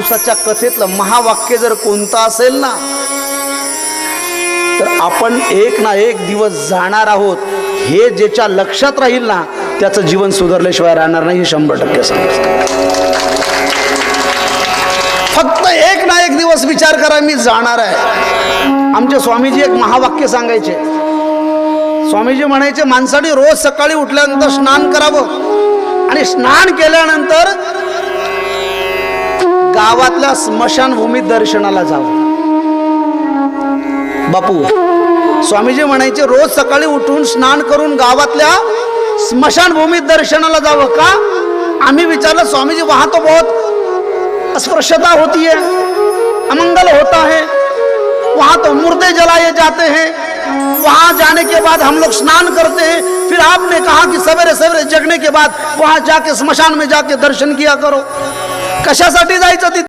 दिवसाच्या कथेतलं महावाक्य जर कोणतं असेल ना तर आपण एक ना एक दिवस जाणार आहोत. हे ज्याच्या लक्षात राहील ना त्याचं जीवन सुधारल्याशिवाय राहणार नाही हे शंभर टक्के फक्त एक ना एक दिवस विचार करा मी जाणार आहे. आमचे स्वामीजी एक महावाक्य सांगायचे. स्वामीजी म्हणायचे माणसाने रोज सकाळी उठल्यानंतर स्नान करावं. आणि स्नान केल्यानंतर गावातल्या स्मशानभूमीत दर्शनाला जावं. बापू स्वामीजी म्हणायचे रोज सकाळी उठून स्नान करून गावातल्या स्मशानभूमीत दर्शनाला जावं का? आम्ही विचारलं स्वामीजी वाहतो बहुत. अस्पृश्यता होती है अमंगल होता है वहां तो मुर्दे जलाए जाते हैं. वहां जाने के बाद हम लोग स्नान करते हैं। फिर आपने कहा कि सवेरे सवेरे जगने के बाद वहां जाके स्मशान में जाके दर्शन किया करो। कशासाठी जायचं तिथे?